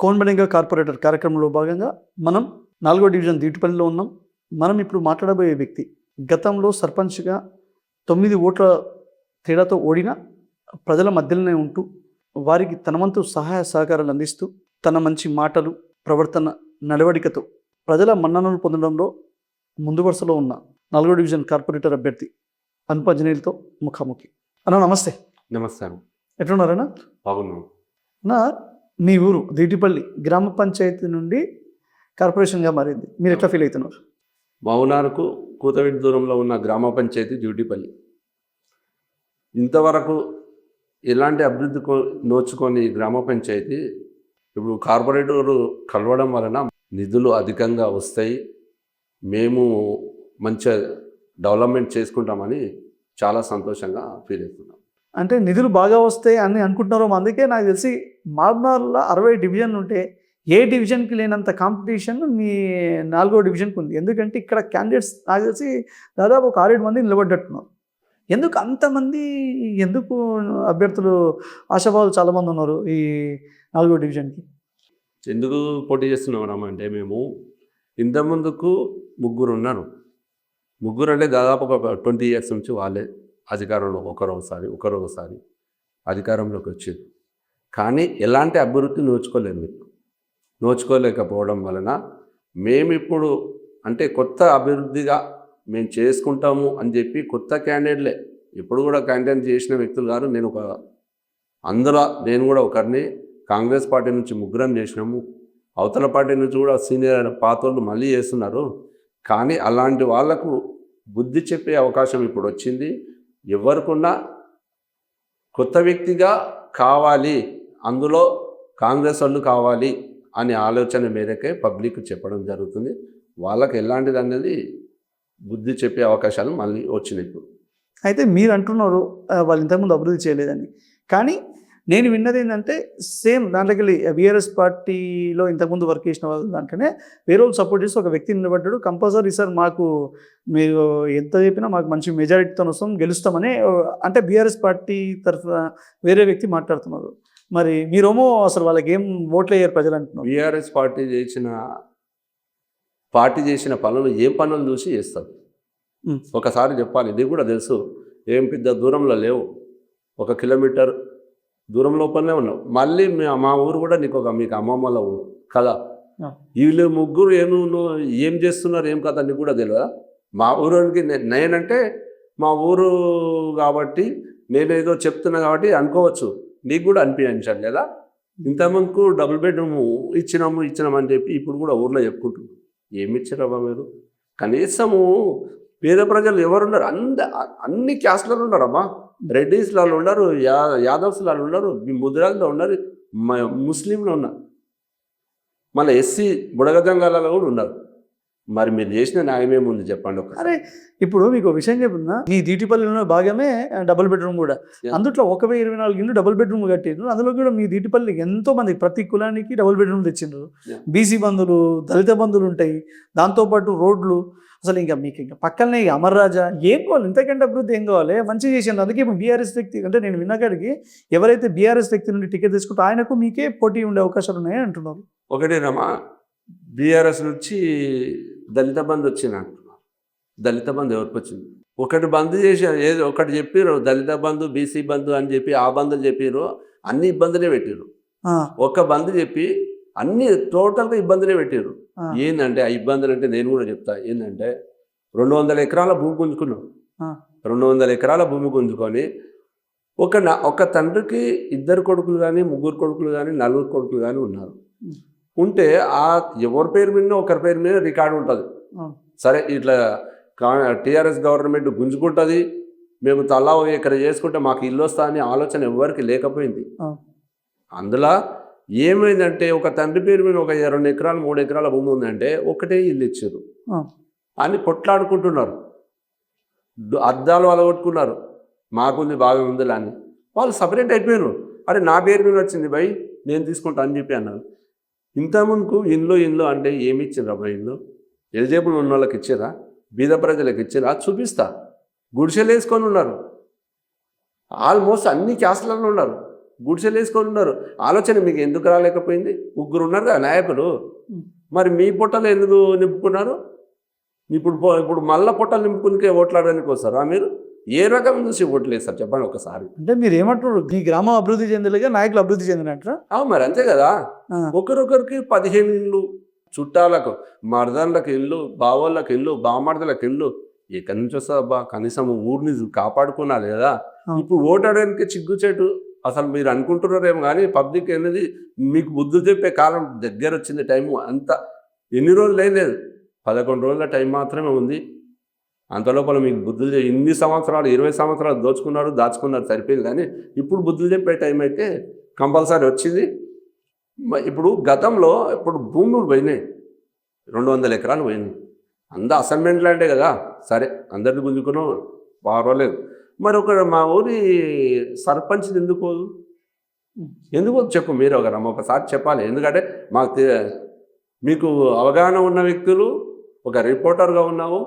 కోన్బనిగా corporator కార్యక్రమంలో భాగంగా మనం నాలుగో డివిజన్ దీటుపల్లిలో ఉన్నాం. మనం ఇప్పుడు మాట్లాడబోయే వ్యక్తి గతంలో సర్పంచ్గా తొమ్మిది ఓట్ల తేడాతో ఓడిన ప్రజల మధ్యలోనే ఉంటూ వారికి తన వంతు సహాయ సహకారాలు అందిస్తూ తన మంచి మాటలు ప్రవర్తన నడవడికతో ప్రజల మన్ననలు పొందడంలో ముందు వరుసలో ఉన్న నాలుగో డివిజన్ కార్పొరేటర్ అభ్యర్థి అనుపంజనీలతో ముఖాముఖి. అన్న నమస్తే. నమస్కారం. ఎట్లున్నారన్నా బాగున్నాం. నా మీ ఊరు దిటిపల్లి గ్రామ పంచాయతీ నుండి కార్పొరేషన్గా మారింది. మీరు ఎట్లా ఫీల్ అవుతున్నారు? మౌనార్కు కూతవిడి దూరంలో ఉన్న గ్రామ పంచాయతీ డ్యూటీపల్లి. ఇంతవరకు ఎలాంటి అభివృద్ధి నోచుకొని గ్రామ పంచాయతీ ఇప్పుడు కార్పొరేటర్ కలవడం వలన నిధులు అధికంగా వస్తాయి. మేము మంచిగా డెవలప్మెంట్ చేసుకుంటామని చాలా సంతోషంగా ఫీల్ అవుతున్నాం. అంటే నిధులు బాగా వస్తాయి అని అనుకుంటున్నారు అందుకే నాకు తెలిసి మార్నార్లో అరవై డివిజన్ ఉంటే ఏ డివిజన్కి లేనంత కాంపిటీషన్ మీ నాలుగో డివిజన్కి ఉంది. ఎందుకంటే ఇక్కడ క్యాండిడేట్స్ నాకు తెలిసి దాదాపు ఒక ఆరేడు మంది నిలబడ్డట్టున్నారు. ఎందుకు అంతమంది ఎందుకు అభ్యర్థులు ఆశావాదులు చాలామంది ఉన్నారు ఈ నాలుగో డివిజన్కి? ఎందుకు పోటీ చేస్తున్నాం అంటే మేము ఇంతకుముందుకు ముగ్గురు ఉన్నారు. ముగ్గురు అంటే దాదాపు ఒక ట్వంటీ ఇయర్స్ నుంచి వాళ్ళే. అధికారంలో ఒకరోసారి ఒకరోసారి అధికారంలోకి వచ్చింది. కానీ ఎలాంటి అభివృద్ధి నోచుకోలేదు మీకు. నోచుకోలేకపోవడం వలన మేము ఇప్పుడు అంటే కొత్త అభివృద్ధిగా మేము చేసుకుంటాము అని చెప్పి కొత్త క్యాండిడేట్లే. ఇప్పుడు కూడా క్యాండిడేట్ చేసిన వ్యక్తులు గారు నేను ఒక అందులో నేను కూడా ఒకరిని కాంగ్రెస్ పార్టీ నుంచి ముగ్గురం చేసినాము. అవతల పార్టీ నుంచి కూడా సీనియర్ పాత్రలు మళ్ళీ చేస్తున్నారు. కానీ అలాంటి వాళ్ళకు బుద్ధి చెప్పే అవకాశం ఇప్పుడు వచ్చింది. ఎవరికున్నా కొత్త వ్యక్తిగా కావాలి అందులో కాంగ్రెస్ వాళ్ళు కావాలి అనే ఆలోచన మేరకే పబ్లిక్ చెప్పడం జరుగుతుంది. వాళ్ళకి ఎలాంటిది అనేది బుద్ధి చెప్పే అవకాశాలు మళ్ళీ వచ్చినాయి ఇప్పుడు. అయితే మీరు అంటున్నారు వాళ్ళు ఇంతకుముందు అభివృద్ధి చేయలేదని. కానీ నేను విన్నది ఏంటంటే సేమ్ దాంట్లోకి వెళ్ళి బీఆర్ఎస్ పార్టీలో ఇంతకుముందు వర్క్ చేసిన వాళ్ళ దాంట్లోనే వేరే వాళ్ళు సపోర్ట్ చేసి ఒక వ్యక్తి నిలబడ్డాడు. కంపల్సరీ సార్ మాకు మీరు ఎంత చెప్పినా మాకు మంచి మెజారిటీతో వస్తాం గెలుస్తామని అంటే బీఆర్ఎస్ పార్టీ తరఫున వేరే వ్యక్తి మాట్లాడుతున్నారు. మరి మీరేమో అసలు వాళ్ళకి ఏం ఓట్లు వేయరు ప్రజలు అంటున్నారు? బీఆర్ఎస్ పార్టీ చేసిన పార్టీ చేసిన పనులు ఏ పనులు చూసి చేస్తారు. ఒకసారి చెప్పాలి ఇది కూడా తెలుసు. ఏం పెద్ద దూరంలో లేవు. ఒక కిలోమీటర్ దూరం లోపలనే ఉన్నావు మళ్ళీ మీ- ఊరు కూడా నీకు ఒక మీకు అమ్మమ్మల ఊరు కదా. వీళ్ళు ముగ్గురు ఏం ఏం చేస్తున్నారు ఏం కథ నీకు కూడా తెలియదా? మా ఊరికి నేనంటే మా ఊరు కాబట్టి నేనేదో చెప్తున్నా కాబట్టి అనుకోవచ్చు. నీకు కూడా అనిపించాలి లేదా ఇంతమందికు డబుల్ బెడ్రూమ్ ఇచ్చినాము ఇచ్చినాము అని చెప్పి ఇప్పుడు కూడా ఊర్లో చెప్పుకుంటున్నాం ఏమి ఇచ్చారబ్బా మీరు? కనీసము పేద ప్రజలు ఎవరున్నారు? అంద అన్ని క్యాస్ట్లలో ఉన్నారమ్మా రెడ్డిస్లలో ఉన్నారు యా యాదవ్స్లలో ఉన్నారు ముద్రాల్లో ఉన్నారు ముస్లింలు ఉన్నారు. మళ్ళీ ఎస్సీ బుడగజంగాలలో కూడా ఉన్నారు. మరి మీరు చేసిన న్యాయం ఏముంది చెప్పండి ఒక అరే ఇప్పుడు మీకు విషయం చెప్తున్నా. ఈ దీటిపల్లిలో భాగమే డబుల్ బెడ్రూమ్ కూడా. అందుట్లో ఒక వెయ్యి ఇరవై నాలుగు ఇల్లు డబుల్ బెడ్రూమ్ కట్టిండ్రు అందులో కూడా మీ దీటిపల్లి ఎంతో మంది ప్రతి కులానికి డబుల్ బెడ్రూమ్ తెచ్చిండ్రు. బీసీ బంధువులు దళిత బంధువులు ఉంటాయి. దాంతోపాటు రోడ్లు అసలు ఇంకా మీకు ఇంకా పక్కనే ఈ అమర్ రాజా ఏం కావాలి? ఇంతకంటే అభివృద్ధి ఏం కావాలి? మంచిగా చేసిండ్రు అందుకే ఇప్పుడు బీఆర్ఎస్ వ్యక్తి అంటే నేను విన్నకాడికి ఎవరైతే బీఆర్ఎస్ వ్యక్తి నుండి టికెట్ తీసుకుంటే ఆయనకు మీకే పోటీ ఉండే అవకాశాలు ఉన్నాయని అంటున్నారు. ఒకటేనమ్మా బీఆర్ఎస్ నుంచి దళిత బంధు వచ్చింది అంటున్నారు. దళిత బంధు ఎవరికి వచ్చింది? ఒకటి బంద్ చేసి ఏదో ఒకటి చెప్పారు దళిత బంధు బీసీ బంధు అని చెప్పి ఆ బంధులు చెప్పారు అన్ని ఇబ్బందులే పెట్టారు ఒక్క బంద్ చెప్పి అన్ని టోటల్గా ఇబ్బందులే పెట్టారు ఏంటంటే ఆ ఇబ్బందులు అంటే నేను కూడా చెప్తా ఏంటంటే రెండు వందల ఎకరాల భూమి గుంజుకున్నాం. రెండు వందల ఎకరాల భూమి గుంజుకొని ఒక నా ఒక తండ్రికి ఇద్దరు కొడుకులు కానీ ముగ్గురు కొడుకులు కానీ నలుగురు కొడుకులు కానీ ఉన్నారు. ఉంటే ఆ ఎవరి పేరు మీద ఒకరి పేరు మీద రికార్డు ఉంటుంది. సరే ఇట్లా టీఆర్ఎస్ గవర్నమెంట్ గుంజుకుంటుంది మేము తలా ఎకర చేసుకుంటే మాకు ఇల్లు వస్తా అని ఆలోచన ఎవరికి లేకపోయింది. అందులో ఏమైందంటే ఒక తండ్రి పేరు మీద ఒక రెండు ఎకరాలు మూడు ఎకరాల భూమి ఉందంటే ఒకటే ఇల్లు ఇచ్చారు. అని కొట్లాడుకుంటున్నారు. దు- అద్దాలు అలగొట్టుకున్నారు. మాకుంది బాగా ఉందిలే అని. వాళ్ళు సపరేట్ అయిపోయారు అరే నా పేరు మీద వచ్చింది భయ్ నేను తీసుకుంటా అని చెప్పి అన్నారు. ఇంతకుముందుకు ఇండ్లు ఇండ్లు అంటే ఏమి ఇచ్చిండ్రు అబ్బా ఇండ్లు? ఎలిజిబుల్ ఉన్న వాళ్ళకి ఇచ్చారా బీద ప్రజలకు ఇచ్చారా చూపిస్తా. గుడిసెలు వేసుకొని ఉన్నారు. ఆల్మోస్ట్ అన్ని క్యాస్ట్లలో ఉన్నారు. గుడిసెలు వేసుకొని ఉన్నారు. ఆలోచన మీకు ఎందుకు రాలేకపోయింది? ముగ్గురు ఉన్నారు కదా నాయకులు. మరి మీ పొట్టలు ఎందుకు నింపుకున్నారు? ఇప్పుడు ఇప్పుడు మళ్ళా పొట్టలు నింపుకునికే ఓట్లాడడానికి వస్తారా మీరు? ఏ రకం చూసి ఓట్లు వేస్తారు చెప్పండి ఒకసారి. అంటే మీరు ఏమంటారు మీ గ్రామం అభివృద్ధి చెందలేగా నాయకులు అభివృద్ధి చెందినట్రా? అవును మరి అంతే కదా. ఒకరొకరికి పదిహేను ఇళ్ళు చుట్టాలకు మరదళ్ళకి ఇల్లు బావోళ్ళకి ఇల్లు బామర్దలకు ఇల్లు ఎక్కడి నుంచి వస్తుంది అబ్బా కనీసం ఊరిని కాపాడుకున్నాలి కదా. అవును. ఇప్పుడు ఓటాడడానికి చిగ్గుచేటు అసలు మీరు అనుకుంటున్నారేమో కానీ పబ్లిక్ అనేది మీకు బుద్ధి చెప్పే కాలం దగ్గర వచ్చింది టైం అంత ఎన్ని రోజులు లేదు పదకొండు రోజుల టైం మాత్రమే ఉంది. అంతలోపల మీకు బుద్ధులు చె- ఇన్ని సంవత్సరాలు ఇరవై సంవత్సరాలు దోచుకున్నారు దాచుకున్నారు సరిపోయింది. కానీ ఇప్పుడు బుద్ధులు చెప్పే టైం అయితే కంపల్సరీ వచ్చింది. ఇప్పుడు గతంలో ఇప్పుడు భూములు పోయినాయి. రెండు వందల ఎకరాలు పోయినాయి. అంద అసైన్మెంట్ లాంటే కదా. సరే అందరిని గుంజుకున్నాం. పర్వాలేదు మరి ఒక మా ఊరి సర్పంచ్ ఎందుకు? ఎందుకు చెప్పు మీరు ఒక ఒకసారి చెప్పాలి. ఎందుకంటే మాకు మీకు అవగాహన ఉన్న వ్యక్తులు ఒక రిపోర్టర్గా ఉన్నావు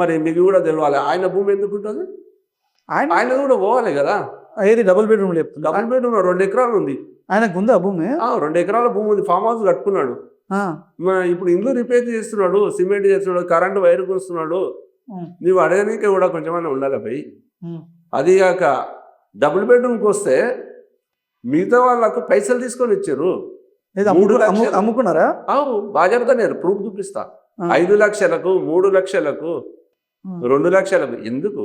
మరి మీకు కూడా తెలియాలి ఆయన భూమి ఎందుకు ఉంటుంది? ఆయన ఆయన కూడా పోవాలి కదా. ఏది డబుల్ బెడ్రూమ్ చెప్తున్నా. డబుల్ బెడ్రూమ్ రెండు ఎకరాలు ఉంది. ఆయనకు ఉందా భూమి? రెండు ఎకరాల భూమి ఉంది. ఫామ్ హౌస్ కట్టుకున్నాడు. ఇప్పుడు ఇల్లు రిపేర్ చేస్తున్నాడు సిమెంట్ చేస్తున్నాడు కరెంట్ వైర్ కూస్తున్నాడు. నువ్వు అడగనీకే కూడా కొంచెమైనా ఉండాలి పోయి. అది కాక డబుల్ బెడ్రూమ్కి వస్తే మిగతా వాళ్ళకు పైసలు తీసుకొని ఇచ్చారు. అమ్ముకున్నారా బాధ్యత నేను ప్రూఫ్ చూపిస్తా. ఐదు లక్షలకు మూడు లక్షలకు. రెండు లక్షలకు ఎందుకు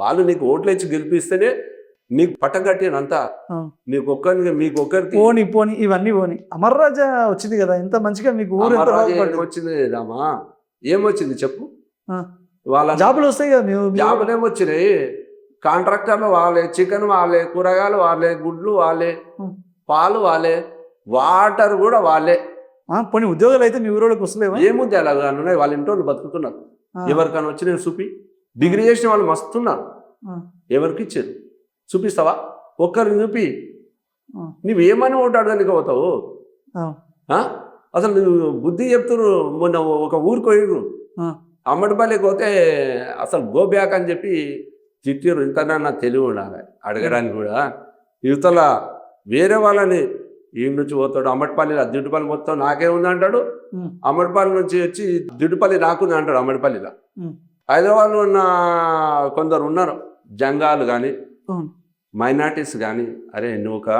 వాళ్ళు నీకు ఓట్లు ఇచ్చి గెలిపిస్తేనే నీకు పట్టం కట్టినంతా. నీకు ఒక్కరికి మీకు ఒక్కరికి పోని పోని ఇవన్నీ పోని అమర్రాజా వచ్చింది కదా ఎంత మంచిగా మీకు ఊరు. ఏమొచ్చింది రామా ఏమొచ్చింది చెప్పు. వాళ్ళ జాబులు వస్తాయి కదా జాబులు ఏమొచ్చినాయి కాంట్రాక్టర్లు వాళ్ళే చికెన్ వాళ్ళే కూరగాయలు వాళ్ళే గుడ్లు వాళ్ళే. పాలు వాళ్ళే వాటర్ కూడా వాళ్ళే. పోనీ ఉద్యోగాలు అయితే మీ ఊరోళ్ళకి వస్తలేవా? ఏముంది అలాగా ఉన్నాయి. వాళ్ళ ఇంట్లో వాళ్ళు బతుకుతున్నారు. ఎవరికైనా వచ్చి నేను చూపి డిగ్రీ చేసిన వాళ్ళు మస్తున్నారు ఎవరికి ఇచ్చారు చూపిస్తావా? ఒక్కరిని చూపి. నువ్వు ఏమని ఓటాడడానికి పోతావు? ఆ, ఆ? అసలు నువ్వు బుద్ధి చెప్తున్నారు మొన్న ఒక ఊరికి పోయిర్రు. ఆ. అమ్మడిపల్లికి పోతే అసలు గో బ్యాక్ అని చెప్పి తిట్టిర్రు. ఇంతనా తెలివి ఉండాలి అడగడానికి కూడా. యువతల వేరే వాళ్ళని ఈ నుంచి పోతాడు. అమ్మడిపల్లి దిడ్డుపల్లి మొత్తం నాకే ఉంది అంటాడు. అమ్మడిపల్లి నుంచి వచ్చి దిడ్డుపల్లి నాకుంది అంటాడు అమ్మడిపల్లిలో. హైదరాబాద్లో ఉన్న కొందరు ఉన్నారు. జంగాలు కానీ. మైనార్టీస్ కానీ అరే నువ్వు ఒక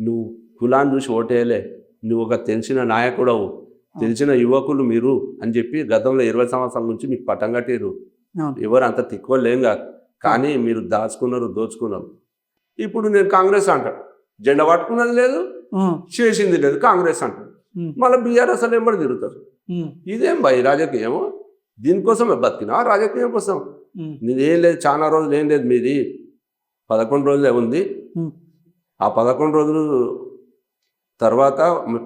నువ్వు కులాన్ని చూసి ఓటేయలే. నువ్వు ఒక తెలిసిన నాయకుడవు. తెలిసిన యువకులు మీరు అని చెప్పి గతంలో ఇరవై సంవత్సరాల నుంచి మీకు పట్టం కట్టిరు. ఎవరు అంత తిక్కువ లేం కాదు కానీ మీరు దాచుకున్నారు దోచుకున్నారు. ఇప్పుడు నేను కాంగ్రెస్ అంటాడు జెండా పట్టుకున్నది లేదు చేసింది లేదు కాంగ్రెస్ అంటాడు మళ్ళీ బీఆర్ఎస్ అసలు ఎంబడి తిరుగుతారు. ఇదేం భయ్ రాజకీయము? దీనికోసమే బతికినా రాజకీయం కోసం. నీది ఏం లేదు చాలా రోజులు ఏం లేదు మీది. పదకొండు రోజులే ఉంది. ఆ పదకొండు రోజులు తర్వాత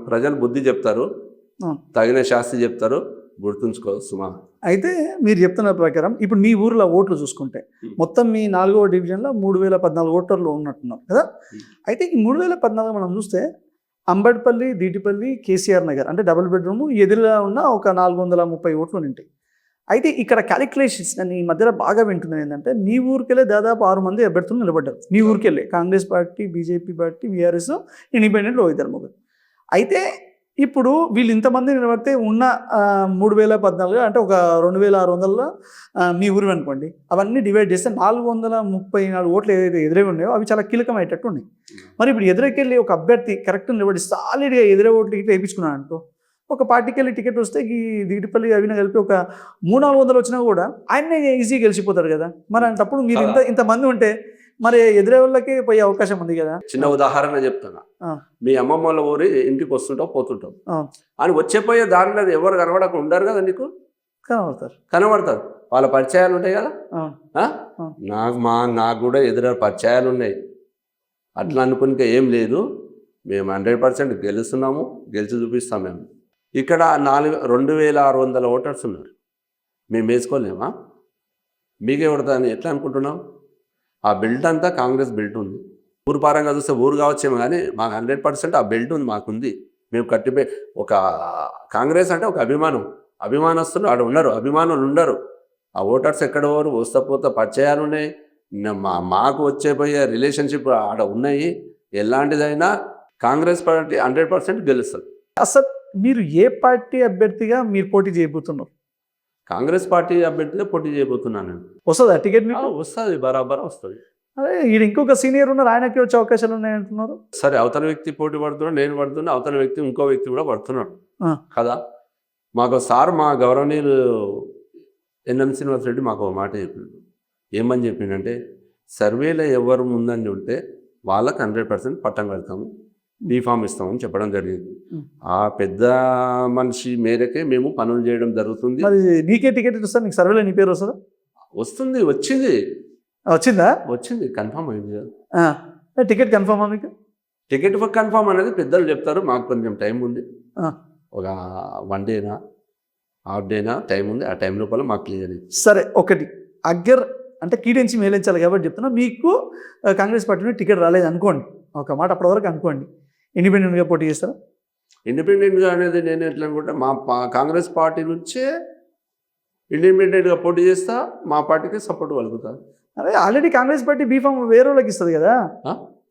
ప్రజలు బుద్ధి చెప్తారు. తగిన శాస్తి చెప్తారు గుర్తుంచుకో సుమా. అయితే మీరు చెప్తున్న ప్రకారం ఇప్పుడు మీ ఊర్లో ఓట్లు చూసుకుంటే. మొత్తం మీ నాలుగవ డివిజన్లో మూడు వేల పద్నాలుగు ఓటర్లు ఉన్నట్టున్నారు కదా. అయితే ఈ మూడు వేల పద్నాలుగు మనం చూస్తే అంబడ్పల్లి దీటిపల్లి కేసీఆర్ నగర్ అంటే డబుల్ బెడ్రూమ్ ఎదురుగా ఉన్న ఒక నాలుగు వందల ముప్పై ఓట్లు ఉంటాయి అయితే ఇక్కడ క్యాలిక్యులేషన్స్ నేను ఈ మధ్యలో బాగా వింటున్నాను ఏంటంటే మీ ఊరికెళ్ళే దాదాపు ఆరు మంది అభ్యర్థులు నిలబడ్డారు. మీ ఊరికెళ్ళే Congress party BJP party BRS independent ఇద్దరు ముగ్గురు అయితే ఇప్పుడు వీళ్ళు ఇంతమంది నిలబడితే ఉన్న మూడు వేల పద్నాలుగు అంటే ఒక రెండు వేల ఆరు వందల మీ ఊరు అనుకోండి. అవన్నీ డివైడ్ చేస్తే నాలుగు వందల ముప్పై నాలుగు ఓట్లు ఏదైతే ఎదురే ఉన్నాయో అవి చాలా కీలకమయ్యేటట్టు ఉన్నాయి. మరి ఇప్పుడు ఎదురుకెళ్ళి ఒక అభ్యర్థి కరెక్ట్ నిలబడి సాలిడ్గా ఎదురే ఓట్లు టికెట్ వేయించుకున్నాడు అనుకో ఒక పార్టీకి వెళ్ళి టికెట్ వస్తే ఈ దిగిటిపల్లి అవిన కలిపి ఒక మూడు నాలుగు వందలు వచ్చినా కూడా ఆయన్నే ఈజీగా గెలిచిపోతారు కదా. మరి అంటప్పుడు మీరు ఇంత ఇంతమంది ఉంటే మరి ఎదురే వాళ్ళకి పోయే అవకాశం ఉంది కదా? చిన్న ఉదాహరణ చెప్తున్నా. ఆ. మీ అమ్మమ్మ వాళ్ళ ఊరి ఇంటికి వస్తుంటావు పోతుంటావు. అని వచ్చేపోయే దారిలో ఎవరు కనబడక ఉండరు కదా నీకు? కనబడతారు. కనబడతారు. వాళ్ళ పరిచయాలు ఉంటాయి కదా. నాకు మా నాకు కూడా ఎదురు పరిచయాలు ఉన్నాయి. అట్లా అనుకునిక ఏం లేదు. మేము హండ్రెడ్ పర్సెంట్ గెలుస్తున్నాము గెలిచి చూపిస్తాం మేము. ఇక్కడ నాలుగు రెండు వేల ఆరు వందల ఓటర్స్ ఉన్నారు. మేము వేసుకోలేమా? మీకే కొడతాని ఎట్లా అనుకుంటున్నాం ఆ బెల్ట్ అంతా కాంగ్రెస్ బెల్ట్ ఉంది. ఊరు పారంగా చూస్తే ఊరు కావచ్చేమో కానీ మాకు హండ్రెడ్ పర్సెంట్ ఆ బెల్ట్ ఉంది మాకుంది. మేము కట్టిపోయి ఒక కాంగ్రెస్ అంటే ఒక అభిమానం. అభిమానస్తులు ఆడ ఉన్నారు అభిమానులు ఉండరు. ఆ ఓటర్స్ ఎక్కడ పోరు వస్తా పోతా పరిచయాలు ఉన్నాయి. మా మాకు వచ్చే పోయే రిలేషన్షిప్ ఆడ ఉన్నాయి. ఎలాంటిదైనా కాంగ్రెస్ పార్టీ హండ్రెడ్ పర్సెంట్ గెలుస్తుంది. అసలు మీరు ఏ పార్టీ అభ్యర్థిగా మీరు పోటీ చేయబోతున్నారు? కాంగ్రెస్ పార్టీ అభ్యర్థిగా పోటీ చేయబోతున్నాను. నేను వస్తుందా టికెట్ వస్తుంది బరాబర్ వస్తుంది. అదే ఈయన ఇంకొక సీనియర్ ఉన్నారు ఆయనకి వచ్చే అవకాశాలు ఉన్నాయంటున్నారు సరే అవతల వ్యక్తి పోటీ పడుతున్నాడు నేను పడుతున్నా అవతల వ్యక్తి ఇంకో వ్యక్తి కూడా పడుతున్నాడు. కదా? మాకు సార్ మా గౌరవనీయులు ఎన్ఎం శ్రీనివాస్ రెడ్డి మాకు ఒక మాట చెప్పిండు. ఏమని చెప్పిండంటే సర్వేలో ఎవరు ముందని ఉంటే వాళ్ళకి హండ్రెడ్ పర్సెంట్ పట్టం కడతాము బీఫామ్ ఇస్తామని చెప్పడం జరిగింది. ఆ పెద్ద మనిషి మేరకే మేము పనులు చేయడం జరుగుతుంది. మరి నీకే టికెట్ ఇస్తా నీకు సర్వేలో నీ పేరు వస్తుందా? వస్తుంది వచ్చింది. వచ్చిందా? వచ్చింది కన్ఫామ్ అయింది. టికెట్ కన్ఫర్మా మీకు? టికెట్ కన్ఫామ్ అనేది పెద్దలు చెప్తారు మాకు కొంచెం టైం ఉంది. ఒక వన్ డేనా హాఫ్ డేనా టైం ఉంది ఆ టైం లోపల మాకు క్లియర్ సరే ఒకటి. అగ్గర్ అంటే కీడించి మేలించాలి కాబట్టి చెప్తున్నా మీకు కాంగ్రెస్ పార్టీ నుండి టికెట్ రాలేదు అనుకోండి. ఒక మాట అప్పటి వరకు అనుకోండి. ఇండిపెండెంట్గా పోటీ చేస్తారా? ఇండిపెండెంట్గా అనేది నేను ఎట్లా అనుకుంటా మా కాంగ్రెస్ పార్టీ నుంచే ఇండిపెండెంట్గా పోటీ చేస్తా మా పార్టీకి సపోర్ట్ కలుగుతా అదే ఆల్రెడీ కాంగ్రెస్ పార్టీ బీఫామ్ వేరే వాళ్ళకి ఇస్తుంది కదా?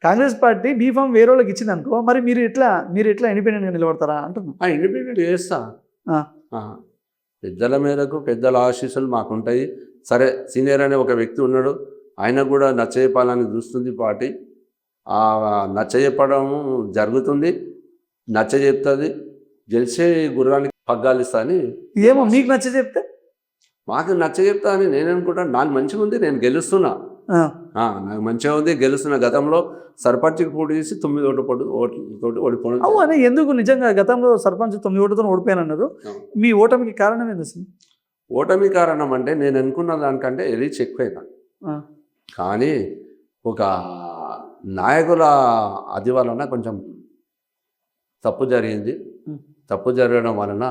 కాంగ్రెస్ పార్టీ బీఫామ్ వేరే వాళ్ళకి ఇచ్చింది అనుకో మరి మీరు ఎట్లా మీరు ఎట్లా ఇండిపెండెంట్గా నిలబడతారా అంటున్నా. ఇండిపెండెంట్ చేస్తా. పెద్దల మేరకు పెద్దల ఆశీస్సులు మాకుంటాయి. సరే సీనియర్ అనే ఒక వ్యక్తి ఉన్నాడు ఆయన కూడా నచ్చజెప్పాలని చూస్తుంది పార్టీ. ఆ నచ్చజెప్పడం జరుగుతుంది నచ్చజెప్తుంది గెలిచే గుర్రానికి పగ్గాలు ఇస్తా అని ఏమో మీకు నచ్చ చెప్తే మాకు నచ్చజెప్తా అని నేను అనుకుంటాను నాకు మంచిగా ఉంది నేను గెలుస్తున్నా. నాకు మంచిగా ఉంది గెలుస్తున్న. గతంలో సర్పంచ్కి పోటీ చేసి తొమ్మిది ఓటు పొడి ఓట్లతోటి ఓడిపోవడం అవు అని ఎందుకు? నిజంగా గతంలో సర్పంచ్ తొమ్మిది ఓటుతో ఓడిపోయాను అన్నారు. అవును. మీ ఓటమికి కారణం ఏంది అసలు? ఓటమి కారణం అంటే నేను అనుకున్న దానికంటే రీచ్ ఎక్కువైనా. కానీ ఒక నాయకుల అది వలన కొంచెం తప్పు జరిగింది. తప్పు జరగడం వలన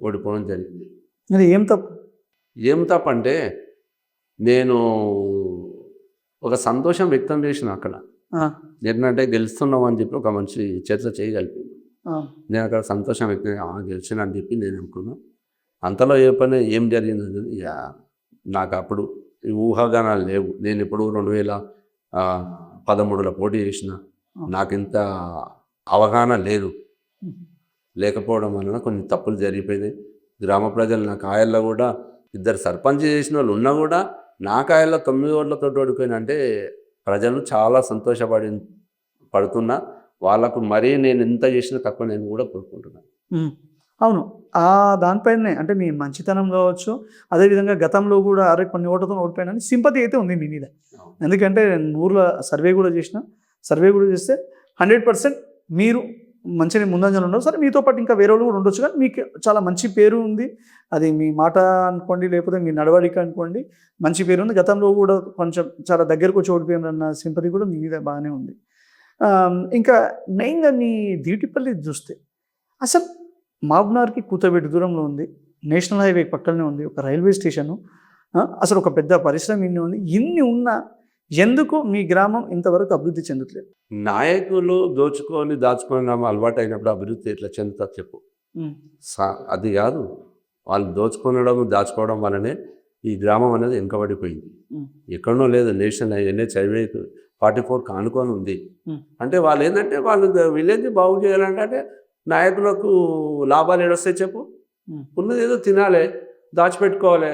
ఓడిపోవడం జరిగింది. అది ఏం తప్పు? ఏం తప్పు అంటే నేను ఒక సంతోషం వ్యక్తం చేసిన అక్కడ. ఏంటంటే గెలుస్తున్నాం అని చెప్పి ఒక మనిషి చర్చ చేయగలిగింది నేను అక్కడ సంతోషం వ్యక్తం "ఆ, గెలిచిన అని చెప్పి నేను అనుకున్నా. అంతలో ఏ పని ఏం జరిగింది నాకు అప్పుడు ఊహాగానాలు లేవు. నేను ఇప్పుడు రెండు వేల పదమూడులో పోటీ చేసిన నాకు ఇంత అవగాహన లేదు. లేకపోవడం వలన కొన్ని తప్పులు జరిగిపోయినాయి. గ్రామ ప్రజలు నా కాయల్లో కూడా ఇద్దరు సర్పంచ్ చేసిన వాళ్ళు ఉన్నా కూడా నా కాయల్లో తొమ్మిది ఓట్లతో ఓడిపోయిన అంటే ప్రజలు చాలా సంతోషపడి పడుతున్నా. వాళ్ళకు మరీ నేను ఎంత చేసినా తక్కువ నేను కూడా కోరుకుంటున్నాను. అవును. ఆ దానిపైనే అంటే మీ మంచితనం కావచ్చు అదేవిధంగా గతంలో కూడా అరే కొన్ని ఓట్లతో ఓడిపోయానని సింపతి అయితే ఉంది మీ మీద. ఎందుకంటే ఊర్లో సర్వే కూడా చేసిన సర్వే కూడా చేస్తే హండ్రెడ్ పర్సెంట్ మీరు మంచిగా ముందంజలు ఉండవు సరే మీతో పాటు ఇంకా వేరే వాళ్ళు కూడా ఉండొచ్చు కానీ మీకు చాలా మంచి పేరు ఉంది. అది మీ మాట అనుకోండి లేకపోతే మీ నడవడిక అనుకోండి మంచి పేరు ఉంది. గతంలో కూడా కొంచెం చాలా దగ్గరకు వచ్చి ఓడిపోయారన్న సింపతి కూడా మీ మీద బాగానే ఉంది. ఇంకా మెయిన్గా మీ దీటిపల్లి చూస్తే అసలు మాబ్నార్కి కూతబెట్టి దూరంలో ఉంది. నేషనల్ హైవే పక్కనే ఉంది. ఒక రైల్వే స్టేషను. అసలు ఒక పెద్ద పరిశ్రమ ఇన్ని ఉంది. ఇన్ని ఉన్నా ఎందుకు మీ గ్రామం ఇంతవరకు అభివృద్ధి చెందట్లేదు? నాయకులు దోచుకొని దాచుకొని అలవాటు అయినప్పుడు అభివృద్ధి ఎట్లా చెందుతుంది చెప్పు. అది కాదు. వాళ్ళు దోచుకొనడం దాచుకోవడం వల్లనే ఈ గ్రామం అనేది వెనుకబడిపోయింది. ఎక్కడనో లేదు. National NH highway forty four కానుకొని ఉంది. అంటే వాళ్ళు ఏంటంటే వాళ్ళు విలేజ్ బాగు చేయాలంటే నాయకులకు లాభాలు ఏడొస్తాయి చెప్పు. ఉన్నది ఏదో తినాలి దాచిపెట్టుకోవాలి.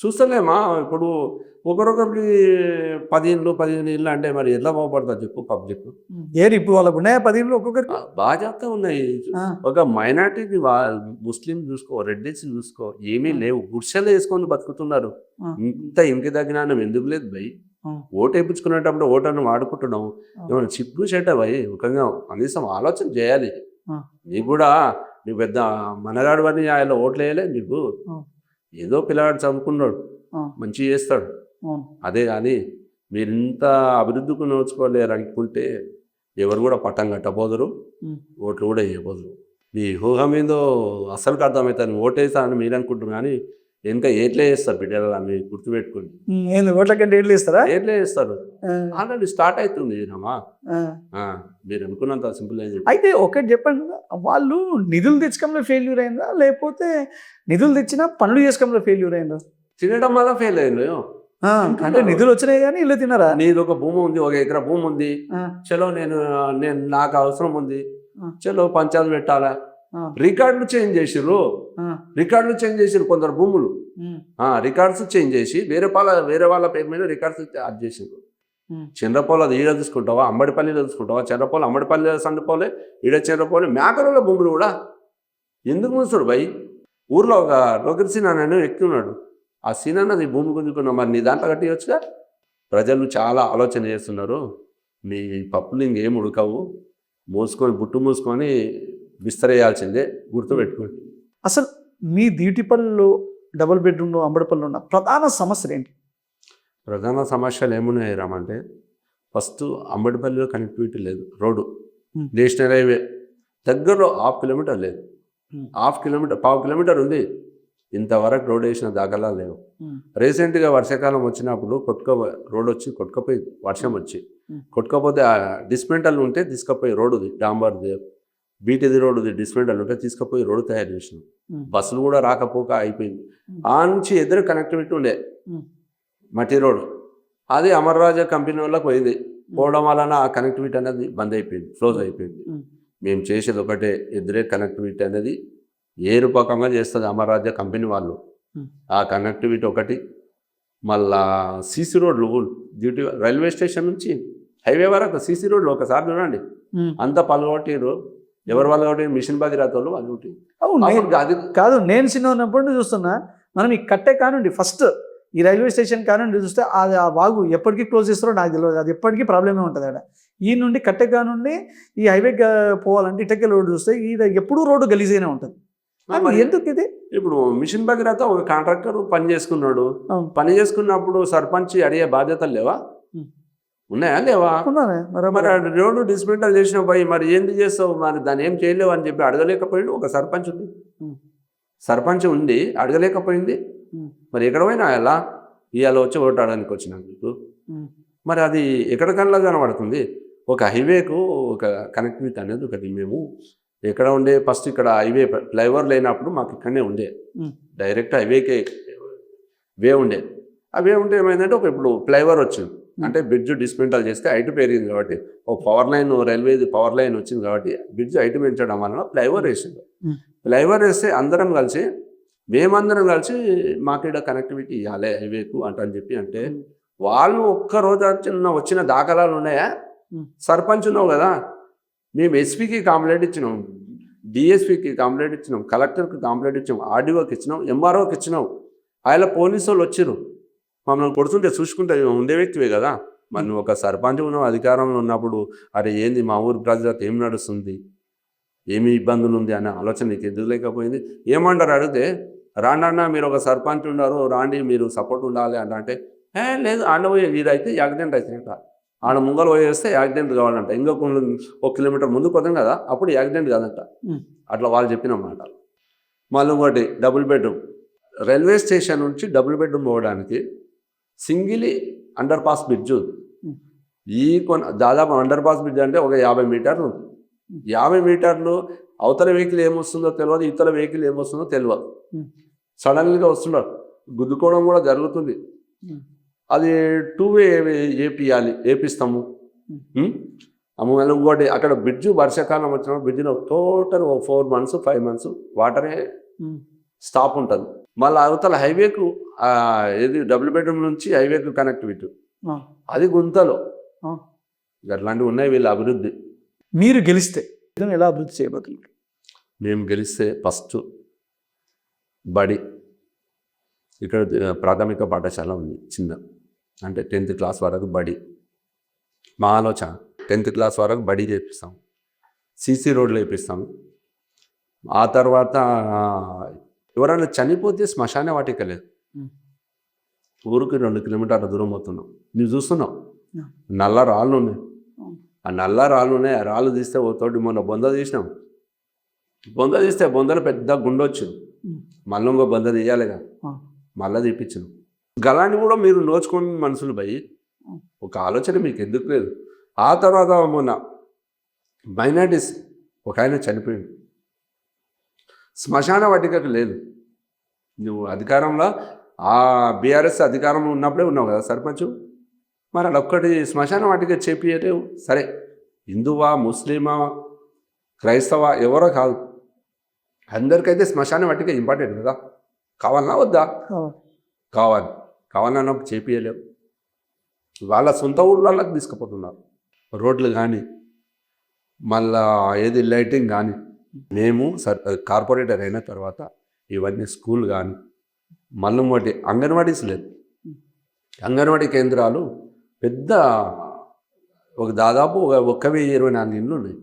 చూస్తలేమా? ఇప్పుడు ఒకరొకరికి పది ఇళ్ళు పదిహేను ఇళ్ళు అంటే మరి ఎట్లా బాగుపడుతుంది చెప్పు పబ్లిక్ ఏరి ఇప్పుడు వాళ్ళకు ఉన్నాయా పదిహేను ఒక్కొక్కరికి? బాగా చెప్తా ఉన్నాయి. ఒక మైనార్టీని ముస్లిం చూసుకో రెడ్డిస్ చూసుకో ఏమీ లేవు. గుడిసెలు వేసుకొని బతుకుతున్నారు. ఇంత ఇంటి తగ్గినానం ఎందుకు లేదు భయ్. ఓటు వేయించుకునేటప్పుడు ఓటర్ను వాడుకుంటున్నాం. ఏమైనా చిక్కు చెట్ట భయ్ ఒకగా కనీసం ఆలోచన చేయాలి. నీకు కూడా నీకు పెద్ద మనగాడు అని ఆయన ఓట్లు వేయలే నీకు. ఏదో పిల్లగాడు చదువుకున్నాడు. మంచి చేస్తాడు. అదే కానీ మీరు ఇంత అభివృద్ధికి నోచుకోలేరు అనుకుంటే ఎవరు కూడా పట్టం కట్టబోదురు. ఓట్లు కూడా వేయబోదురు మీ ఊహం ఏందో అసలు అర్థమవుతుంది ఓటేస్తా అని మీరు అనుకుంటున్నారు కానీ వెనుక ఏట్లే చేస్తారు బిడ్డలు అని గుర్తుపెట్టుకోండి ఓట్ల కంటే ఏళ్ళు ఇస్తారా ఏట్లే చేస్తారు? ఆల్రెడీ స్టార్ట్ అవుతుంది. ఆ, మీరు అనుకున్నంత సింపుల్ అయితే ఒకటి చెప్పండి వాళ్ళు నిధులు తెచ్చుకోవడంలో ఫెయిల్యూర్ అయిందా? లేకపోతే నిధులు తెచ్చినా పనులు చేసుకోవడంలో ఫెయిల్యూర్ అయిందా? తినడం వల్ల ఫెయిల్ ఆ, అంటే నిధులు వచ్చినాయి కానీ ఇల్లు తిన్నారా నీది ఒక భూమి ఉంది ఒక ఎకరా భూమి ఉంది. చలో నేను నేను నాకు అవసరం ఉంది. చలో పంచాయతీ పెట్టాలా? రికార్డులు చేంజ్ చేసిర్రు. రికార్డులు చేంజ్ చేసిర్రు కొందరు భూములు. రికార్డ్స్ చేంజ్ చేసి వేరే వాళ్ళ వేరే వాళ్ళ పేరు మీద రికార్డ్స్ యాడ్ చేసిండ్రు చంద్రపోల అది ఈడ తీసుకుంటావా అంబడిపల్లిలో తీసుకుంటావా చంద్రపోల అంబడిపల్లి సండిపోలే ఈడ చంద్రపోలే మేకరుల భూములు కూడా. ఎందుకు మూస్తాడు భయ్? ఊర్లో ఒక రోగిరి సీన్ అని వ్యక్తి ఉన్నాడు. ఆ సీన్ అన్నది భూమి గుంజుకున్నా మరి నీ దాంట్లో కట్టియొచ్చుగా? ప్రజలు చాలా ఆలోచన చేస్తున్నారు. మీ పప్పులు ఇంకేం ఉడకవు. మూసుకొని బుట్టు మూసుకొని విస్తరేయాల్సిందే గుర్తుపెట్టుకోండి. అసలు మీ దీటిపల్లిలో డబుల్ బెడ్రూమ్లో అంబడిపల్లిలో ఉన్న ప్రధాన సమస్యలు ఏంటి? ప్రధాన సమస్యలు ఏమున్నాయి రామంటే ఫస్ట్ అంబడిపల్లిలో కనెక్టివిటీ లేదు రోడ్డు. National highway. దగ్గరలో హాఫ్ కిలోమీటర్ లేదు. హాఫ్ కిలోమీటర్ పావు కిలోమీటర్ ఉంది. ఇంతవరకు రోడ్ వేసిన దాఖలా లేవు. రీసెంట్గా వర్షాకాలం వచ్చినప్పుడు కొట్టుక రోడ్ వచ్చి కొట్టుకపోయి వర్షం వచ్చి. కొట్టుకపోతే ఆ డిస్మెంటల్ ఉంటే తీసుకుపోయి రోడ్డుది డాంబర్ది. బీటీది రోడ్డుది డిస్మెంటల్ ఉంటే తీసుకుపోయి రోడ్డు తయారు చేసినాం. బస్సులు కూడా రాకపోక అయిపోయింది. ఆ నుంచి ఎదురు కనెక్టివిటీ ఉండే. మట్టి రోడ్. అది అమర్రాజా కంపెనీ వాళ్ళకి పోయింది. పోవడం వలన ఆ కనెక్టివిటీ అనేది బంద్ అయిపోయింది క్లోజ్ అయిపోయింది. మేము చేసేది ఒకటే ఎదురే కనెక్టివిటీ అనేది ఏ రూపకంగా చేస్తుంది అమర్రాజా కంపెనీ వాళ్ళు. ఆ కనెక్టివిటీ ఒకటి. మళ్ళా సీసీ రోడ్లు డ్యూటీ రైల్వే స్టేషన్ నుంచి హైవే వరకు సీసీ రోడ్లు ఒకసారి చూడండి. అంత పలగొట్టిరు ఎవరు వాళ్ళు కొట్టి మిషన్ భగీరథ వాళ్ళు వాళ్ళు కొట్టి అవును అది కాదు నేను చిన్న ఉన్నప్పటి నుండి చూస్తున్నా మనం ఈ కట్టే కానుండి ఫస్ట్ ఈ రైల్వే స్టేషన్ కానుండి చూస్తే అది ఆ వాగు ఎప్పటికీ క్లోజ్ చేస్తారో నాకు తెలియదు అది ఎప్పటికీ ప్రాబ్లమే ఉంటుంది అక్కడ ఈ నుండి కట్టె కానుండి ఈ హైవే పోవాలంటే ఇటకే రోడ్డు చూస్తే ఈ ఎప్పుడూ రోడ్డు గలీజైనా ఉంటుంది. ఎందుకు ఇది? ఇప్పుడు మిషన్ భగీరథ ఒక కాంట్రాక్టర్ పని చేసుకున్నాడు. పని చేసుకున్నప్పుడు సర్పంచ్ అడిగే బాధ్యతలు లేవా. ఉన్నాయా లేవా? మరి రోడ్డు డిస్మెంటల్ చేసిన పోయి మరి ఏంది చేస్తావు? మరి దాన్ని ఏం చేయలేవు అని చెప్పి అడగలేకపోయింది ఒక సర్పంచ్ ఉంది. సర్పంచ్ ఉండి అడగలేకపోయింది. మరి ఎక్కడ పోయినా ఎలా? ఇవాళ వచ్చి ఓటు ఆడడానికి వచ్చినా మీకు. మరి అది ఎక్కడ కల్లా కనబడుతుంది? ఒక హైవేకు ఒక కనెక్టివిటీ అనేది ఒకటి మేము ఎక్కడ ఉండే? ఫస్ట్ ఇక్కడ హైవే ఫ్లైఓవర్ లేనప్పుడు మాకు ఇక్కడనే ఉండే. డైరెక్ట్ హైవేకే వే ఉండే. ఆ వే ఉంటే ఏమైందంటే ఒక ఇప్పుడు ఫ్లైఓవర్ వచ్చింది. అంటే బ్రిడ్జ్ డిస్మెంటల్ చేస్తే హైట్ పెరిగింది కాబట్టి ఒక power line railway power line వచ్చింది కాబట్టి బ్రిడ్జ్ హైట్ పెంచడం వలన ఫ్లైఓవర్ వేసింది ఉం. ఫ్లైఓవర్ వేస్తే అందరం కలిసి మేమందరం కలిసి మాకు ఇక్కడ కనెక్టివిటీ ఇవ్వాలి హైవేకు అంట అని చెప్పి అంటే వాళ్ళు ఒక్క రోజు వచ్చిన వచ్చిన దాఖలాలు ఉన్నాయా. సర్పంచ్ ఉన్నావు కదా మేము ఎస్పీకి కంప్లైంట్ ఇచ్చినాం డిఎస్పీకి కంప్లైంట్ ఇచ్చినాం కలెక్టర్కి కంప్లైంట్ ఇచ్చినాం ఆర్డీఓకి ఇచ్చినాం ఎంఆర్ఓకి ఇచ్చినాం. ఆయన పోలీసు వాళ్ళు వచ్చిర్రు. మమ్మల్ని కొడుతుంటే చూసుకుంటే ఉండే వ్యక్తివే కదా. మరి నువ్వు ఒక సర్పంచ్ ఉన్నావు అధికారంలో ఉన్నప్పుడు అరే ఏంది మా ఊరు ప్రజలకు ఏం నడుస్తుంది? ఏమి ఇబ్బందులు ఉంది అనే ఆలోచన నీకు ఎందుకు లేకపోయింది? ఏమంటారు అడిగితే రాండి అన్న మీరు ఒక సర్పంచ్ ఉన్నారు రాండి మీరు సపోర్ట్ ఉండాలి అంట అంటే ఏ లేదు ఆడ పోయి ఇదైతే యాక్సిడెంట్ అయితే ఆడ ముంగలు పోయేస్తే యాక్సిడెంట్ కావాలంట. ఇంకా కొన్ని ఒక కిలోమీటర్ ముందుకు పోతాం కదా అప్పుడు యాక్సిడెంట్ కాదంట. అట్లా వాళ్ళు చెప్పిన మాట. మళ్ళీ ఇంకోటి డబుల్ బెడ్రూమ్. రైల్వే స్టేషన్ నుంచి డబుల్ బెడ్రూమ్ పోవడానికి సింగిల్ అండర్ పాస్ బ్రిడ్జ్ ఉంది. ఈ కొన దాదాపు అండర్ పాస్ బ్రిడ్జ్ అంటే ఒక యాభై మీటర్లు ఉంది యాభై మీటర్లు అవతల వెహికల్ ఏమొస్తుందో తెలియదు ఇతర వెహికల్ ఏమొస్తుందో తెలియదు. సడన్గా వస్తున్నారు గుద్దుకోవడం కూడా జరుగుతుంది. అది టూ వే వేపియాలి వేపిస్తాము ఉం. అమ్మ ఇంకోటి అక్కడ బ్రిడ్జ్ వర్షాకాలం వచ్చినప్పుడు బ్రిడ్జ్లో total four months five months వాటరే. స్టాప్ ఉంటుంది మళ్ళీ అవతల హైవేకు ఏది డబుల్ బెడ్రూమ్ నుంచి హైవేకు కనెక్టివిటీ. అది గుంతలో. అట్లాంటివి ఉన్నాయి వీళ్ళ అభివృద్ధి. మీరు గెలిస్తే ఎలా అభివృద్ధి చేయబోతున్నారు? మేము గెలిస్తే ఫస్ట్ బడి ఇక్కడ ప్రాథమిక పాఠశాల ఉంది చిన్న. అంటే టెన్త్ క్లాస్ వరకు బడి. మా ఆలోచన టెన్త్ క్లాస్ వరకు బడి చేపిస్తాం. సీసీ రోడ్లు వేపిస్తాం. ఆ తర్వాత ఎవరైనా చనిపోతే శ్మశాన వాటిక లేదు. ఊరికి రెండు కిలోమీటర్ల దూరం పోతున్నాం నువ్వు చూస్తున్నావు. నల్ల రాళ్ళు ఉన్నాయి. ఆ నల్ల రాళ్ళు ఉన్నాయి ఆ రాళ్ళు తీస్తే ఓ తోటి మొన్న బొంద తీసినాం బొంద తీస్తే బొందలో పెద్ద గుండె వచ్చింది. మళ్ళీ ఇంకో బొంద తీయాలిగా. మళ్ళీ తీపించాను గలాన్ని కూడా మీరు నోచుకుని మనుషులు పోయి. ఒక ఆలోచన మీకు ఎందుకు లేదు ఆ తర్వాత మొన్న మైనార్టీస్ ఒక ఆయన చనిపోయింది శ్మశాన వాటికకు లేదు. నువ్వు అధికారంలో ఆ బీఆర్ఎస్ అధికారంలో ఉన్నప్పుడే ఉన్నావు కదా సర్పంచ్? మరి అలా ఒక్కటి శ్మశాన వాటిగా చేపియలేవు. సరే హిందువా ముస్లిమా క్రైస్తవ ఎవరో కాదు. అందరికైతే శ్మశాన వాటిక ఇంపార్టెంట్ కదా. కావాలన్నా వద్దా? కావాలి. కావాలన్నప్పుడు చేపియలేవు. వాళ్ళ సొంత ఊళ్ళకి తీసుకుపోతున్నారు. రోడ్లు కానీ మళ్ళా ఏది లైటింగ్ కానీ. మేము సర్ కార్పొరేటర్ అయిన తర్వాత ఇవన్నీ స్కూల్ కానీ మళ్ళీ అంగన్వాడీస్ లేదు. అంగన్వాడీ కేంద్రాలు పెద్ద ఒక దాదాపు ఒక ఒక్క వెయ్యి ఇరవై నాలుగు ఇండ్లు ఉన్నాయి.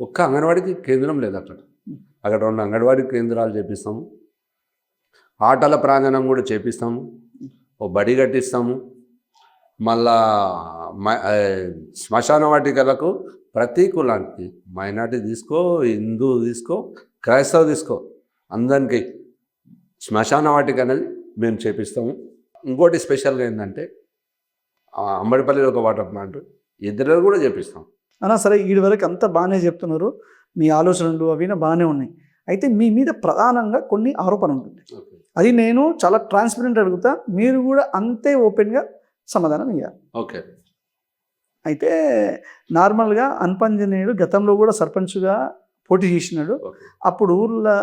ఒక్క అంగన్వాడీకి కేంద్రం లేదు అక్కడ. అక్కడ రెండు అంగన్వాడీ కేంద్రాలు చేపిస్తాము. ఆటల ప్రాంగణం కూడా చేపిస్తాము. ఓ బడి కట్టిస్తాము. మళ్ళా శ్మశాన వాటికలకు ప్రతి కులానికి మైనార్టీ తీసుకో హిందూ తీసుకో క్రైస్తవ తీసుకో. అందరికి శ్మశాన వాటిక అనేది మేము చేపిస్తాము. ఇంకోటి స్పెషల్గా ఏంటంటే అంబడిపల్లిలో ఒక వాటర్ ప్లాంట్ ఇద్దరు కూడా చేపిస్తాం. అన్నా సరే వీడి వరకు అంతా బాగానే చెప్తున్నారు. మీ ఆలోచనలు అవి బాగానే ఉన్నాయి. అయితే మీ మీద ప్రధానంగా కొన్ని ఆరోపణ ఉంటుంది అది నేను చాలా ట్రాన్స్పరెంట్ అడుగుతా. మీరు కూడా అంతే ఓపెన్గా సమాధానం ఇవ్వాలి ఓకే. అయితే నార్మల్గా అన్పంజనేయుడు గతంలో కూడా సర్పంచ్గా పోటీ చేసినాడు. అప్పుడు ఊర్లో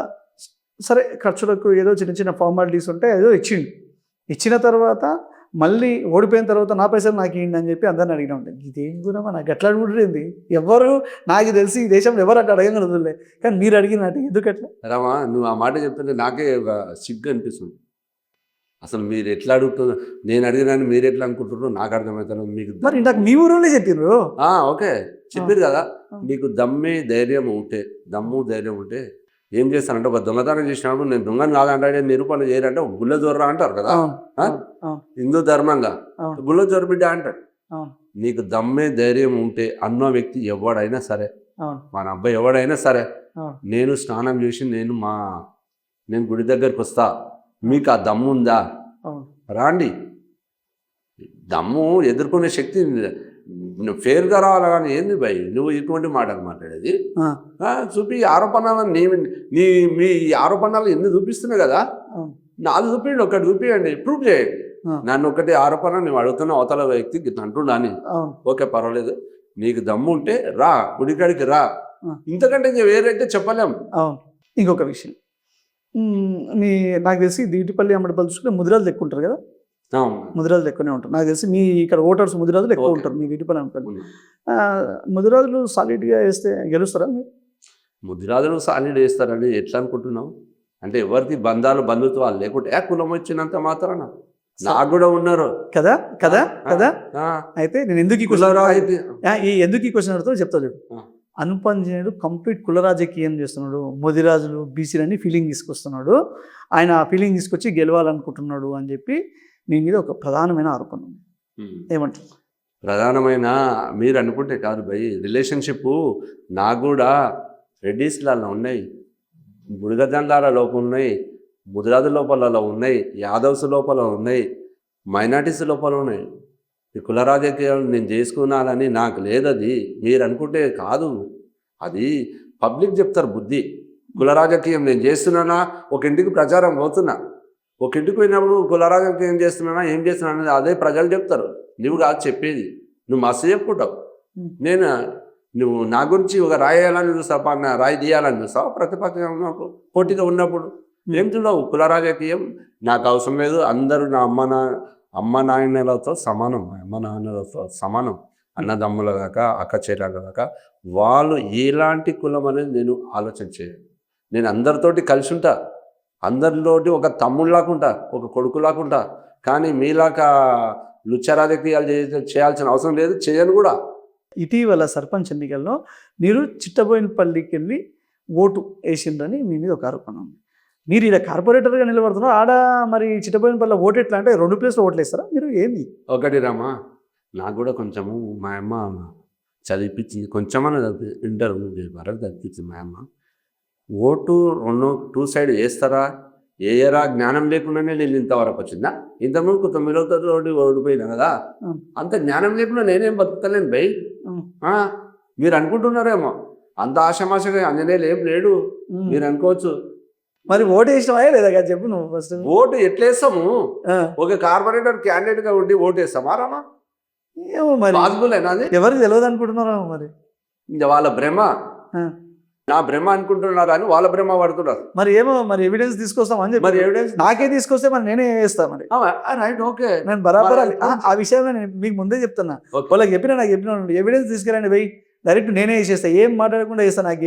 సరే ఖర్చులకు ఏదో చిన్న చిన్న ఫార్మాలిటీస్ ఉంటే ఏదో ఇచ్చిండు. ఇచ్చిన తర్వాత మళ్ళీ ఓడిపోయిన తర్వాత నా పైసలు నాకు ఇవ్వండి అని చెప్పి అందరిని అడిగిన ఉంటాయి ఇదేం గురమా నాకు ఎట్లా అడుగుతుంది ఎవరు నాకు తెలిసి ఈ దేశంలో ఎవరు అట్లా అడగగలదులే కానీ మీరు అడిగినట్టు ఎందుకు అట్లా రామా నువ్వు ఆ మాట చెప్తుంటే నాకే సిగ్గు అనిపిస్తుంది. అసలు మీరు ఎట్లా అడుగుతున్నారు నేను అడిగినాను మీరు ఎట్లా అనుకుంటున్నారో నాకు అర్థమవుతాను మీకు మరి ఇందాక మీ ఊరోళ్ళే చెప్పిర్రు. ఆ, ఓకే. చెప్పారు కదా. నీకు దమ్మే ధైర్యం ఉంటే దమ్ము ధైర్యం ఉంటే ఏం చేస్తానంటే ఒక దొంగతనం చేసినప్పుడు నేను దొంగని కాదంటే నిరూపణ చేయరంటే ఒక గుళ్ళ జోర్రా అంటారు కదా. హిందూ ధర్మంగా. గుళ్ళ జోరు బిడ్డ అంటాడు. నీకు దమ్మే ధైర్యం ఉంటే అన్న వ్యక్తి ఎవడైనా సరే మన అబ్బాయి ఎవడైనా సరే నేను స్నానం చేసి నేను మా నేను గుడి దగ్గరికి వస్తా. మీకు ఆ దమ్ము ఉందా? రాండి. దమ్ము ఎదుర్కొనే శక్తి నువ్వు ఫేర్గా రావాలి కానీ ఏంది భయ్? నువ్వు ఇటువంటి మాటలు మాట్లాడేది? చూపి ఆరోపణలు నీ నీ మీ ఈ ఆరోపణలు ఎన్ని చూపిస్తున్నావు కదా? నాది చూపించండి ఒకటి చూపించండి ప్రూవ్ చేయండి. నన్ను ఒకటి ఆరోపణ నువ్వు అడుగుతున్న అవతల వ్యక్తి ఇట్లా అంటున్నాని ఓకే పర్వాలేదు. నీకు దమ్ము ఉంటే రా గుడికాడికి రా. ఇంతకంటే ఇంకా వేరైతే చెప్పలేం. ఇంకొక విషయం. మీ నాకు తెలిసి దీటిపల్లి అమ్మడిపల్లి చూసుకుంటే ముదిరాజులు ఎక్కువ ఉంటారు కదా. ముదిరాజులు ఎక్కువనే ఉంటారు. నాకు తెలిసి మీ ఇక్కడ ఓటర్స్ ముదిరాజులు ఎక్కువ. ఉంటారు మీ దీటిపల్లి అమ్మడిపల్లి ముదిరాజులు సాలిడ్గా వేస్తే గెలుస్తారా? ముదిరాజులు సాలిడ్ వేస్తారని ఎట్లా అనుకుంటున్నావు? అంటే ఎవరికి బంధాలు బంధుత్వాలు లేకుంటే ఏ కులం వచ్చినంత మాత్రాన? నాకు కూడా ఉన్నారు. కదా? కదా? కదా? అయితే నేను ఎందుకు ఈ క్వశ్చన్ ఎందుకు ఈ క్వశ్చన్ అడుగుతా చెప్తా చూడు. అనుపంజనుడు కంప్లీట్ కుల రాజకీయం చేస్తున్నాడు. ముదిరాజులు బీసీలని ఫీలింగ్ తీసుకొస్తున్నాడు. ఆయన ఆ ఫీలింగ్ తీసుకొచ్చి గెలవాలనుకుంటున్నాడు అని చెప్పి మీ మీద ఒక ప్రధానమైన ఆరోపణ ఉంది. ఏమంటారు? ప్రధానమైన మీరు అనుకుంటే కాదు భయ్ రిలేషన్షిప్ నాకు కూడా రెడ్డిస్లలో ఉన్నాయి. బుడగదండాల లోపల ఉన్నాయి. ముదిరాజు లోపలలో ఉన్నాయి. యాదవ్స్ లోపల ఉన్నాయి. మైనార్టీస్ లోపల ఉన్నాయి. ఈ కుల రాజకీయాలు నేను చేసుకున్నానని నాకు లేదు అది మీరు అనుకుంటే కాదు. అది పబ్లిక్ చెప్తారు బుద్ధి. కుల రాజకీయం నేను చేస్తున్నానా? ఒక ఇంటికి ప్రచారం పోతున్నా. ఒక ఇంటికి పోయినప్పుడు కుల రాజకీయం చేస్తున్నానా? ఏం చేస్తున్నా అనేది అదే ప్రజలు చెప్తారు. నువ్వు కాదు చెప్పేది. నువ్వు మస్తు చెప్పుకుంటావు. నేను నువ్వు నా గురించి ఒక రాయాలని చూస్తావు పన్న రాయి తీయాలని చూస్తావు ప్రతిపక్షంలో పోటీగా ఉన్నప్పుడు. ఏం చూడవు? కుల రాజకీయం నాకు అవసరం లేదు. అందరూ నా అమ్మ నా అమ్మ నాయనలతో సమానం అమ్మ నాన్నలతో సమానం అన్నదమ్ముల దాకా అక్క చెల్లెల దాకా వాళ్ళు ఎలాంటి కులం అనేది నేను ఆలోచన చేయను. నేను అందరితోటి కలిసి ఉంటా అందరితోటి ఒక తమ్ముళ్ళలాకుంటా ఒక కొడుకులాకుంటా కానీ మీలాగా లుచ్చ రాజకీయాలు చేయాల్సిన అవసరం లేదు చేయను కూడా. ఇటీవల సర్పంచ్ ఎన్నికల్లో మీరు చిట్టబోయినపల్లికి వెళ్ళి ఓటు వేసిండ్రని మీ మీద ఒక ఆరోపణ ఉంది. మీరు ఇక్కడ కార్పొరేటర్గా నిలబడుతున్నారు ఆడ మరి చిట్టబోయినపల్లి ఓటు ఎట్లా అంటే రెండు ప్లేస్లో ఓట్లు వేస్తారా మీరు ఏంది? ఒకటి రామా నాకు కూడా కొంచెము మా అమ్మ చదివిపించి కొంచెమన్నా ఇంటర్ వరకు చదివించింది మా అమ్మ. ఓటు రెండు టూ సైడ్ వేస్తారా? వేయరా జ్ఞానం లేకుండానే నేను ఇంతవరకు వచ్చిందా? ఇంతకుముందు తొమ్మిదో తోటి ఓడిపోయినా కదా. అంత జ్ఞానం లేకుండా నేనేం బతుకుతలేను భయ్ మీరు అనుకుంటున్నారేమో అంత ఆశమాశగా అంజనేయులు ఏం లేడు. మీరు అనుకోవచ్చు. మరి ఓటు వేసినవా లేదా కదా చెప్పు నువ్వు ఫస్ట్ ఓటు ఎట్లేస్తాము? ఒక కార్పొరేటర్ క్యాండిడేట్గా ఉండి ఓటు వేస్తామా రామా? ఏమో మరి. పాసిబుల్ అయినా అది? ఎవరికి తెలియదు అనుకుంటున్నారా మరి. ఇంకా వాళ్ళ భ్రమ. నా భ్రమ అనుకుంటున్నారు అని వాళ్ళ భ్రమ పడుతున్నారు. మరి ఏమో మరి ఎవిడెన్స్ తీసుకొస్తాం అని చెప్పి. మరి ఎవిడెన్స్ నాకే తీసుకొస్తే మరి నేనే వేస్తా మరి. రైట్ ఓకే నేను బరాబర్ ఆ- విషయం నేను మీకు ముందే చెప్తున్నా. వాళ్ళకి చెప్పినా నాకు చెప్పిన ఎవిడెన్స్ తీసుకురండి పోయి డైరెక్ట్ నేనే వేసేస్తా ఏం మాట్లాడకుండా వేస్తా నాకు.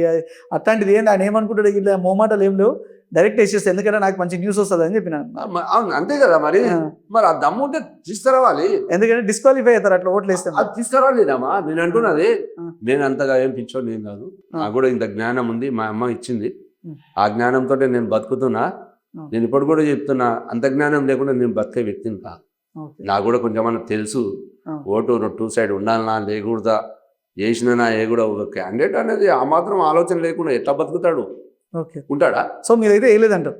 అట్లాంటిది ఏం ఆయన ఏమనుకుంటాడు ఇట్లా మోమాటలు ఏం లేవు. డైరెక్ట్ వేసేస్తా ఎందుకంటే నాకు మంచి న్యూస్ వస్తుంది అని చెప్పిన అవును అంతే కదా మరి మరి ఆ దమ్ము ఉంటే తీసుకురావాలి ఎందుకంటే డిస్క్వాలిఫై అవుతారు అట్లా ఓట్లు వేస్తే అది తీసుకురావాలి రామా నేను అంటున్నది. నేను అంతగా ఏం పిచ్చో నేను కాదు. నాకు కూడా ఇంత జ్ఞానం ఉంది మా అమ్మ ఇచ్చింది. ఆ జ్ఞానంతో నేను బతుకుతున్నా. నేను ఇప్పుడు కూడా చెప్తున్నా అంత జ్ఞానం లేకుండా నేను బతికే వ్యక్తిని కా. నాకు కూడా కొంచెం తెలుసు. ఓటు టూ సైడ్ ఉండాలనా లేకూడదా వేసినా ఏ కూడా ఒక క్యాండిడేట్ అనేది ఆ మాత్రం ఆలోచన లేకుండా ఎట్లా బతుకుతాడు ఓకే. ఉంటాడా? సో మీరైతే వేయలేదంటారు?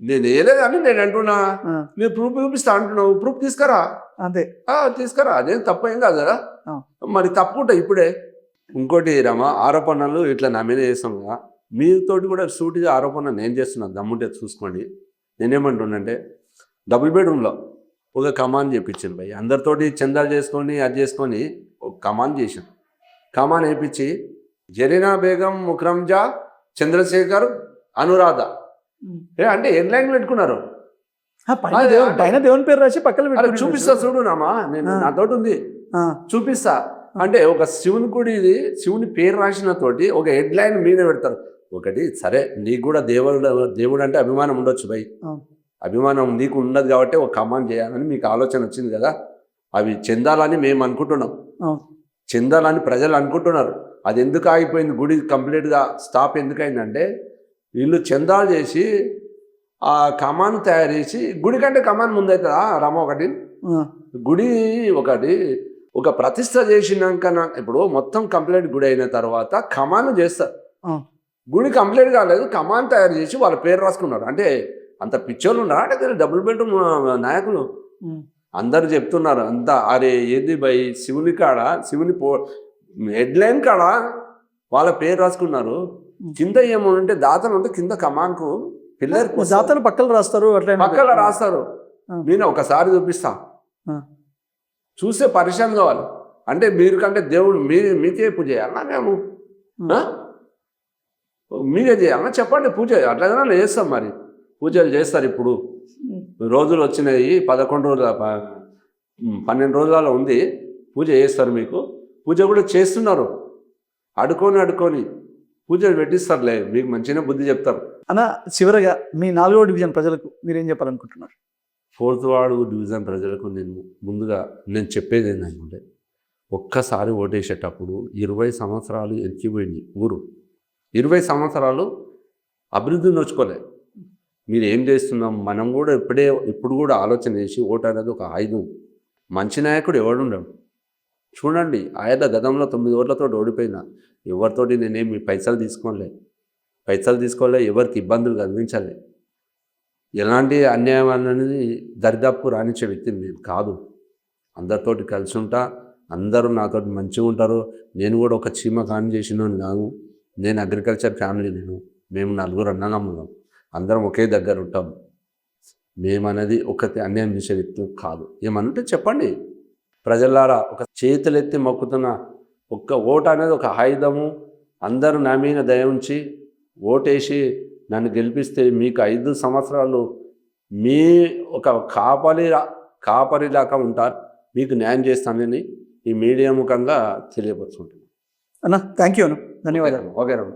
నేను వేయలేదని నేను అంటున్నా. నేను ప్రూఫ్ చూపిస్తా అంటున్నావు. ప్రూఫ్ తీసుకురా. అంతే. తీసుకురా. అదేం తప్పు ఏం కాదు కదా. మరి తప్పుంటా ఇప్పుడే. ఇంకోటి రమ ఆరోపణలు ఇట్లా నా మీద చేస్తాం కదా. మీతోటి కూడా సూటిగా ఆరోపణ నేను చేస్తున్నాను. దమ్ముంటే చూసుకోండి. నేనేమంటున్నానంటే డబుల్ బెడ్రూమ్లో ఒక కమాన్ చేయించాను భయ్ అందరితోటి చందాలు చేసుకొని అది చేసుకొని ఒక కమాన్ చేశాను. కమాన్ వేయించి జరీనా బేగం ముక్రంజా చంద్రశేఖర్ అనురాధ. అంటే హెడ్లైన్ పెట్టుకున్నారు? ఆ, పైన అదే, దేవుని- పేరు రాసి పక్కన చూపిస్తా చూడు. నామా నేను ఆ. నాతోటి ఉంది. చూపిస్తా. అంటే ఒక శివుని గుడి ఇది శివుని పేరు రాసిన తోటి ఒక హెడ్ లైన్ మీద పెడతారు. ఒకటి సరే నీకు కూడా దేవుడు దేవుడు అంటే అభిమానం ఉండొచ్చు భయ్. అభిమానం నీకు ఉండదు కాబట్టి ఒక కమాండ్ చేయాలని మీకు ఆలోచన వచ్చింది కదా. అవి చెందాలని మేము అనుకుంటున్నాం. చెందాలని ప్రజలు అనుకుంటున్నారు. అది ఎందుకు ఆగిపోయింది? గుడి కంప్లీట్గా స్టాప్ ఎందుకు అయిందంటే వీళ్ళు చందాలు చేసి ఆ కమాన్ తయారు చేసి గుడి కంటే కమాన్ ముందవుతుందా రమ ఒకటి. గుడి ఒకటి ఒక ప్రతిష్ట చేసినాక ఇప్పుడు మొత్తం కంప్లీట్ గుడి అయిన తర్వాత కమాన్ చేస్తారు. గుడి కంప్లీట్ కాలేదు కమాన్ తయారు చేసి వాళ్ళ పేరు రాసుకున్నారు. అంటే అంత పిక్చర్లు ఉన్నారా? అంటే డబుల్ బెడ్రూమ్ నాయకులు. అందరు చెప్తున్నారు అంతా అరే ఏంది బై శివుని కాడ? శివుని పో హెడ్లైన్ కాడ? వాళ్ళ పేరు రాసుకున్నారు. కింద ఏమో అంటే దాతలు ఉంటే కింద కమాన్కు పిల్లర్ జాతర పక్కన రాస్తారు అట్లా పక్కన రాస్తారు. నేను ఒకసారి చూపిస్తా. ఆ. చూసే పరిశ్రమ కావాలి. అంటే మీరు కంటే దేవుడు మీ మీకే పూజ చేయాలన్నా మేము? మీరే చేయాలన్నా చెప్పండి పూజ. అట్లా చేస్తాం మరి. పూజలు చేస్తారు ఇప్పుడు. రోజులు వచ్చినాయి పదకొండు రోజుల పన్నెండు రోజులలో ఉంది. పూజ చేస్తారు మీకు. పూజ కూడా చేస్తున్నారు. అడుకొని అడుకొని పూజలు పెట్టిస్తారులే మీకు మంచిగా బుద్ధి చెప్తారు. అన్న చివరగా మీ నాలుగో డివిజన్ ప్రజలకు మీరేం చెప్పాలనుకుంటున్నారు? ఫోర్త్ వార్డు డివిజన్ ప్రజలకు నేను ముందుగా నేను చెప్పేది ఏంటంటే ఒక్కసారి ఓటేసేటప్పుడు ఇరవై సంవత్సరాలు ఎక్కిపోయింది ఊరు. ఇరవై సంవత్సరాలు అభివృద్ధి నోచుకోలే మీరు ఏం చేస్తున్నాం? మనం కూడా ఇప్పుడే ఇప్పుడు కూడా ఆలోచన చేసి ఓటు అనేది ఒక ఆయుధం. మంచి నాయకుడు ఎవడుండడు? చూడండి ఆయన గతంలో తొమ్మిది ఓట్లతో ఓడిపోయినా ఎవరితోటి నేనేమి పైసలు తీసుకోలే పైసలు తీసుకోలే ఎవరికి ఇబ్బందులు కలిగించాలి. ఎలాంటి అన్యాయం అనేది దరిదాపు రాణించే వ్యక్తిని నేను కాదు. అందరితోటి కలిసి ఉంటా అందరూ నాతోటి మంచిగా ఉంటారు. నేను కూడా ఒక చీమ కాని చేసిన కాదు. నేను అగ్రికల్చర్ ఫ్యామిలీ నేను. మేము నలుగురు అన్నదమ్ములం. అందరం ఒకే దగ్గర ఉంటాం. మేమనేది ఒకటి అన్యాయం చేసే వ్యక్తులు కాదు. ఏమనంటే చెప్పండి. ప్రజలారా ఒక చేతులెత్తి మొక్కుతున్న ఒక్క ఓటు అనేది ఒక ఆయుధము. అందరూ నా మీద దయ ఉంచి ఓటేసి నన్ను గెలిపిస్తే మీకు ఐదు సంవత్సరాలు మీ ఒక కాపరి కాపరిలాగా ఉంటారు. మీకు న్యాయం చేస్తానని ఈ మీడియా ముఖంగా తెలియపరుచుకుంటున్నాను. అన్న థ్యాంక్ యూ అన్న. ధన్యవాదాలు. ఓకే రమ్మ